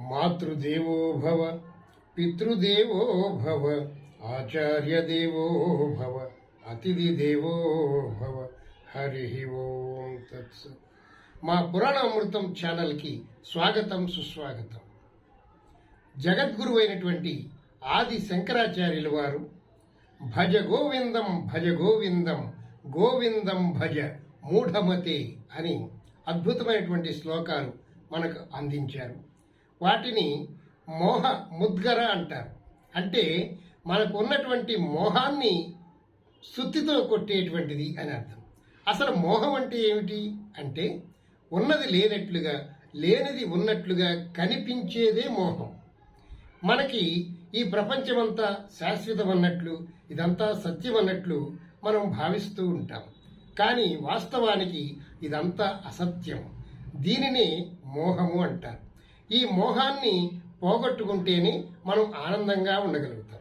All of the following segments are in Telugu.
మాతృదేవో భవ పితృదేవో భవ ఆచార్యదేవో భవ అతిథి దేవో భవ. హరి ఓం తత్స. మా పురాణ అమృతం ఛానల్కి స్వాగతం సుస్వాగతం. జగద్గురు అయినటువంటి ఆది శంకరాచార్యుల వారు భజ గోవిందం భజ గోవిందం గోవిందం భజ మూఢమతే అని అద్భుతమైనటువంటి శ్లోకాలు మనకు అందించారు. వాటిని మోహ ముద్గర అంటారు. అంటే మనకు ఉన్నటువంటి మోహాన్ని శుద్ధితో కొట్టేటువంటిది అని అర్థం. అసలు మోహం అంటే ఏమిటి? అంటే ఉన్నది లేనట్లుగా లేనిది ఉన్నట్లుగా కనిపించేదే మోహం. మనకి ఈ ప్రపంచమంతా శాశ్వతం అన్నట్లు ఇదంతా సత్యం అన్నట్లు మనం భావిస్తూ ఉంటాం. కానీ వాస్తవానికి ఇదంతా అసత్యం. దీనినే మోహము అంటారు. ఈ మోహాన్ని పోగొట్టుకుంటేనే మనం ఆనందంగా ఉండగలుగుతాం.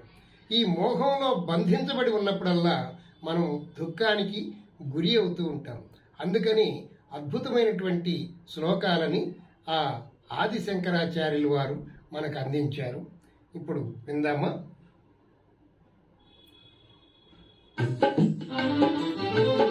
ఈ మోహంలో బంధించబడి ఉన్నప్పుడల్లా మనం దుఃఖానికి గురి అవుతూ ఉంటాం. అందుకని అద్భుతమైనటువంటి శ్లోకాలని ఆ ఆది శంకరాచార్యులు వారు మనకు అందించారు. ఇప్పుడు విందామా? భజ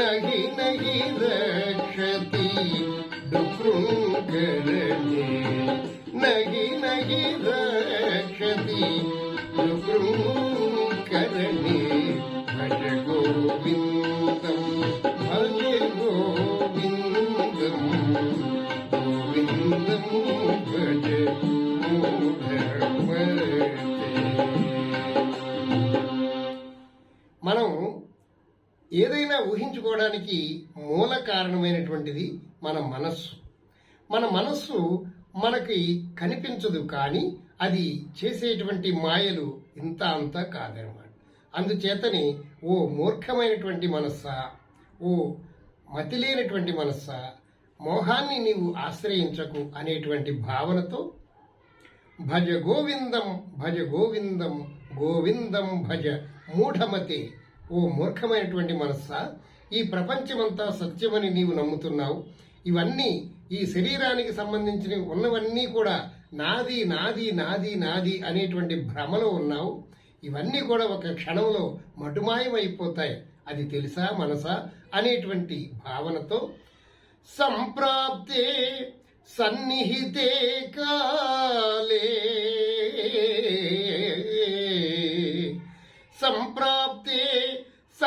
నహి నహి రక్షతి డుకృంకరణే నహి నహి రక్షతి డుకృంకరణే భజ గోవిందం భజ గోవిందం గోవిందం ఊహించుకోవడానికి మూల కారణమైనటువంటిది మన మనస్సు. మన మనస్సు మనకి కనిపించదు కానీ అది చేసేటువంటి మాయలు ఇంత అంత కాదనమాట అందుచేతని ఓ మూర్ఖమైనటువంటి మనస్సా ఓ మతిలేనటువంటి మనస్సా మోహాన్ని నీవు ఆశ్రయించకు అనేటువంటి భావనతో భజ గోవిందం భజ గోవిందం గోవిందం భజ మూఢమతే ఓ మూర్ఖమైనటువంటి మనస్సా ఈ ప్రపంచమంతా సత్యమని నీవు నమ్ముతున్నావు. ఇవన్నీ ఈ శరీరానికి సంబంధించిన ఉన్నవన్నీ కూడా నాది నాది నాది నాది అనేటువంటి భ్రమలో ఉన్నావు. ఇవన్నీ కూడా ఒక క్షణంలో మటుమాయమైపోతాయి. అది తెలుసా మనసా అనేటువంటి భావనతో. సంప్రాప్తే సన్నిహితే కాలే.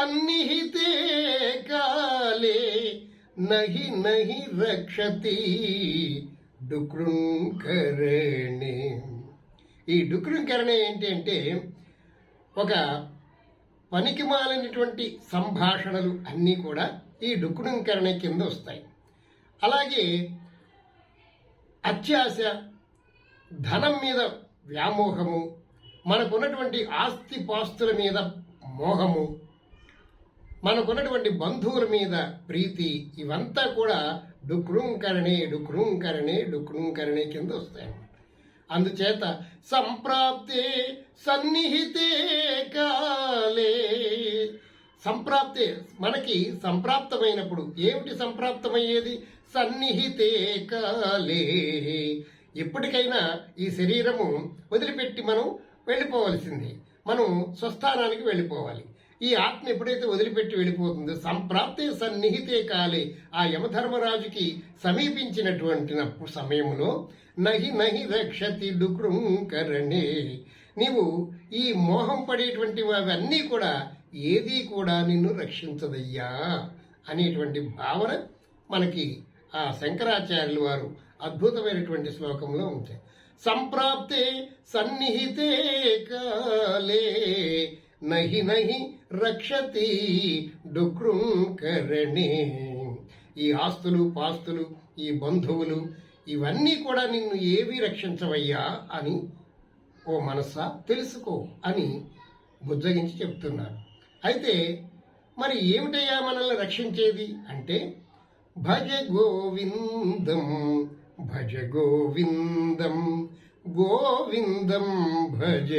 సన్నిహితే కాలే నహి నహి రక్షతి డుకృంకరణే. ఈ డుకృంకరణే ఏంటి అంటే ఒక పనికి మాలినటువంటి సంభాషణలు అన్నీ కూడా ఈ డుకృంకరణ కింద వస్తాయి. అలాగే అత్యాశ ధనం మీద వ్యామోహము మనకున్నటువంటి ఆస్తి పాస్తుల మీద మోహము మనకున్నటువంటి బంధువుల మీద ప్రీతి ఇవంతా కూడా డుక్రుంకరణే డుక్రుంకరణే డుక్రుంకరణే కింద వస్తాయన్నమాట అందుచేత సంప్రాప్తే సన్నిహితే కాలే. సంప్రాప్తే మనకి సంప్రాప్తమైనప్పుడు ఏమిటి సంప్రాప్తమయ్యేది? సన్నిహితే కాలే. ఎప్పటికైనా ఈ శరీరము వదిలిపెట్టి మనం వెళ్ళిపోవలసింది. మనం స్వస్థానానికి వెళ్ళిపోవాలి. ఈ ఆత్మ ఎప్పుడైతే వదిలిపెట్టి వెళ్ళిపోతుందో సంప్రాప్తే సన్నిహితే కాలే ఆ యమధర్మరాజుకి సమీపించినటువంటి సమయంలో నహి నహి రక్షతి డుకృంకరణే నీవు ఈ మోహం పడేటువంటి అవన్నీ కూడా ఏదీ కూడా నిన్ను రక్షించదయ్యా అనేటువంటి భావన మనకి ఆ శంకరాచార్యులు వారు అద్భుతమైనటువంటి శ్లోకంలో ఉంటాయి సంప్రాప్తే సన్నిహితే కాలే. నహి నహి రక్షతి డుకృంకరణే. ఈ ఆస్తులు పాస్తులు ఈ బంధువులు ఇవన్నీ కూడా నిన్ను ఏవి రక్షించవయ్యా అని ఓ మనస్సా తెలుసుకో అని బుజ్జగించి చెప్తున్నారు. అయితే మరి ఏమిటయ్యా మనల్ని రక్షించేది? అంటే భజ గోవిందం భజ గోవిందం గోవిందం భజ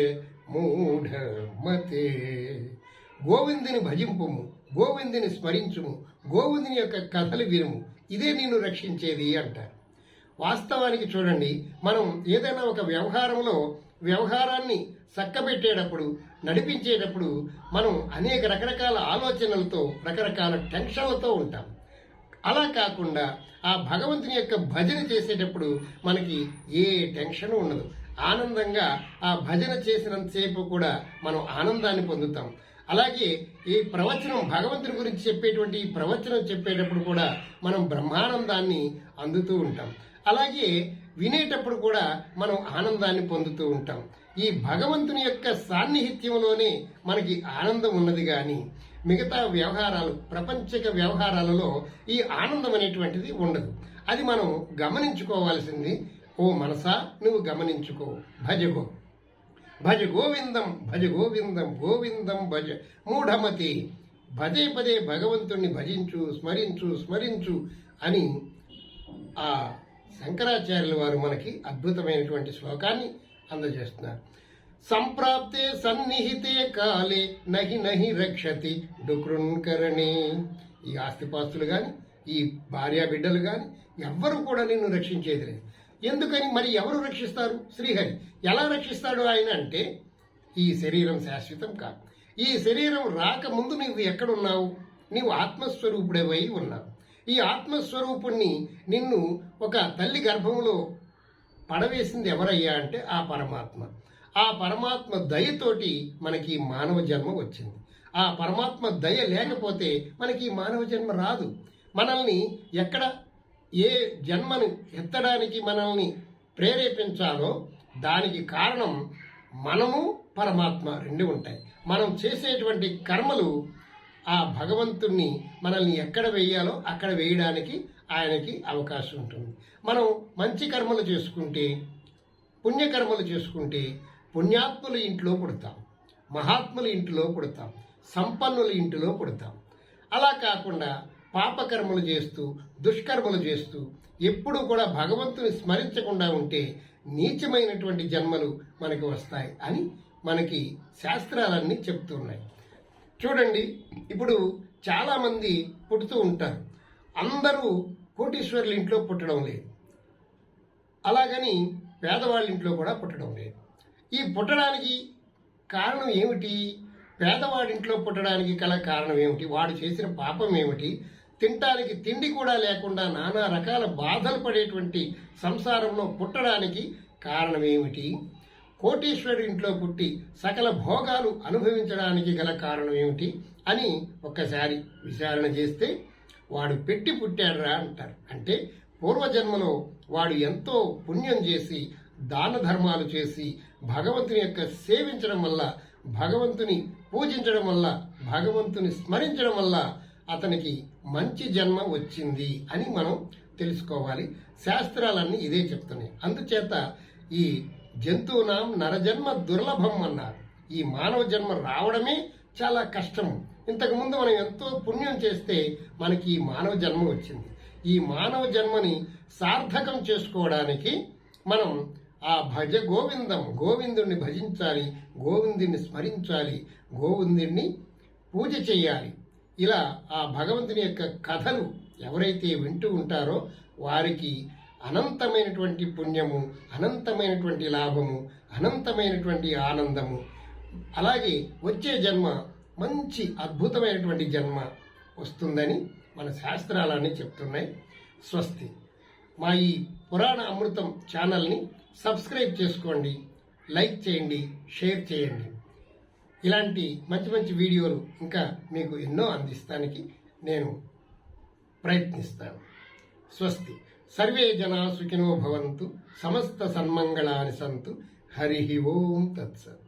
మూఢమతే. గోవిందుని భజింపుము గోవిందుని స్మరించుము గోవిందుని యొక్క కథలు వినుము. ఇదే నిన్ను రక్షించేది అంటారు. వాస్తవానికి చూడండి మనం ఏదైనా ఒక వ్యవహారంలో వ్యవహారాన్ని చక్కబెట్టేటప్పుడు నడిపించేటప్పుడు మనం అనేక రకరకాల ఆలోచనలతో రకరకాల టెన్షన్లతో ఉంటాం. అలా కాకుండా ఆ భగవంతుని యొక్క భజన చేసేటప్పుడు మనకి ఏ టెన్షన్ ఉండదు. ఆనందంగా ఆ భజన చేసినంతసేపు కూడా మనం ఆనందాన్ని పొందుతాం. అలాగే ఈ ప్రవచనం భగవంతుని గురించి చెప్పేటువంటి ఈ ప్రవచనం చెప్పేటప్పుడు కూడా మనం బ్రహ్మానందాన్ని అందుతూ ఉంటాం. అలాగే వినేటప్పుడు కూడా మనం ఆనందాన్ని పొందుతూ ఉంటాం. ఈ భగవంతుని యొక్క సాన్నిహిత్యంలోనే మనకి ఆనందం ఉన్నది కానీ మిగతా వ్యవహారాలు ప్రపంచక వ్యవహారాలలో ఈ ఆనందం అనేటువంటిది ఉండదు. అది మనం గమనించుకోవాల్సింది ఓ మనసా నువ్వు గమనించుకో భజగో. భజ గోవిందం భజ గోవిందం గోవిందం భజ. మూఢమతి పదే పదే భగవంతుణ్ణి భజించు స్మరించు స్మరించు అని ఆ శంకరాచార్యుల వారు మనకి అద్భుతమైనటువంటి శ్లోకాన్ని అందజేస్తున్నారు. సంప్రాప్తే సన్నిహితే కాలే నహి నహి రక్షతి డుకృన్కరణే ఈ ఆస్తిపాస్తులు కానీ ఈ భార్యా బిడ్డలు కానీ ఎవ్వరు కూడా నిన్ను రక్షించేది లేదు. ఎందుకని మరి ఎవరు రక్షిస్తారు? శ్రీహరి. ఎలా రక్షిస్తాడు ఆయన అంటే ఈ శరీరం శాశ్వతం కాదు. ఈ శరీరం రాకముందు నువ్వు ఎక్కడున్నావు? నీవు ఆత్మస్వరూపుడవై ఉన్నావు. ఈ ఆత్మస్వరూపుణ్ణి నిన్ను ఒక తల్లి గర్భంలో పడవేసింది ఎవరయ్యా అంటే ఆ పరమాత్మ. ఆ పరమాత్మ దయతోటి మనకి మానవ జన్మ వచ్చింది. ఆ పరమాత్మ దయ లేకపోతే మనకి మానవ జన్మ రాదు. మనల్ని ఎక్కడ ఏ జన్మను ఎత్తడానికి మనల్ని ప్రేరేపించాలో దానికి కారణం మనము పరమాత్మ రెండు ఉంటాయి. మనం చేసేటువంటి కర్మలు ఆ భగవంతుణ్ణి మనల్ని ఎక్కడ వేయాలో అక్కడ వేయడానికి ఆయనకి అవకాశం ఉంటుంది. మనం మంచి కర్మలు చేసుకుంటే పుణ్యకర్మలు చేసుకుంటే పుణ్యాత్ముల ఇంట్లో పుడతాం మహాత్ముల ఇంటిలో పుడతాం సంపన్నుల ఇంటిలో పుడతాం. అలా కాకుండా పాపకర్మలు చేస్తూ దుష్కర్మలు చేస్తూ ఎప్పుడూ కూడా భగవంతుని స్మరించకుండా ఉంటే నీచమైనటువంటి జన్మలు మనకి వస్తాయి అని మనకి శాస్త్రాలన్నీ చెప్తున్నాయి. చూడండి ఇప్పుడు చాలామంది పుడుతూ ఉంటారు. అందరూ కోటీశ్వరుల ఇంట్లో పుట్టడం లేదు. అలాగని పేదవాళ్ళ ఇంట్లో కూడా పుట్టడం లేదు. ఈ పుట్టడానికి కారణం ఏమిటి? పేదవాడింట్లో పుట్టడానికి గల కారణం ఏమిటి? వాడు చేసిన పాపం ఏమిటి? తినటానికి తిండి కూడా లేకుండా నానా రకాల బాధలు పడేటువంటి సంసారంలో పుట్టడానికి కారణం ఏమిటి కోటీశ్వరుడి ఇంట్లో పుట్టి సకల భోగాలు అనుభవించడానికి గల కారణం ఏమిటి అని ఒక్కసారి విచారణ చేస్తే వాడు పెట్టి పుట్టాడురా అంటారు. అంటే పూర్వజన్మలో వాడు ఎంతో పుణ్యం చేసి దాన ధర్మాలు చేసి భగవంతుని యొక్క సేవించడం వల్ల భగవంతుని పూజించడం వల్ల భగవంతుని స్మరించడం వల్ల అతనికి మంచి జన్మ వచ్చింది అని మనం తెలుసుకోవాలి. శాస్త్రాలన్నీ ఇదే చెప్తున్నాయి. అందుచేత ఈ జంతువునాం నరజన్మ దుర్లభం అన్నారు. ఈ మానవ జన్మ రావడమే చాలా కష్టం. ఇంతకుముందు మనం ఎంతో పుణ్యం చేస్తే మనకి ఈ మానవ జన్మ వచ్చింది. ఈ మానవ జన్మని సార్థకం చేసుకోవడానికి మనం ఆ భజ గోవిందం గోవిందుణ్ణి భజించాలి గోవిందుణ్ణి స్మరించాలి గోవిందుణ్ణి పూజ చేయాలి. ఇలా ఆ భగవంతుని యొక్క కథలు ఎవరైతే వింటూ ఉంటారో వారికి అనంతమైనటువంటి పుణ్యము అనంతమైనటువంటి లాభము అనంతమైనటువంటి ఆనందము. అలాగే వచ్చే జన్మ మంచి అద్భుతమైనటువంటి జన్మ వస్తుందని మన శాస్త్రాలన్నీ చెప్తున్నాయి. స్వస్తి. మా ఈ పురాణ అమృతం ఛానల్ని సబ్స్క్రైబ్ చేసుకోండి లైక్ చేయండి షేర్ చేయండి. ఇలాంటి మంచి మంచి వీడియోలు ఇంకా మీకు ఎన్నో అందిస్తానికి నేను ప్రయత్నిస్తాను. స్వస్తి. సర్వే జనా సుఖినో భవంతు సమస్త సన్మంగళాని సంతు. హరి ఓం తత్సత్.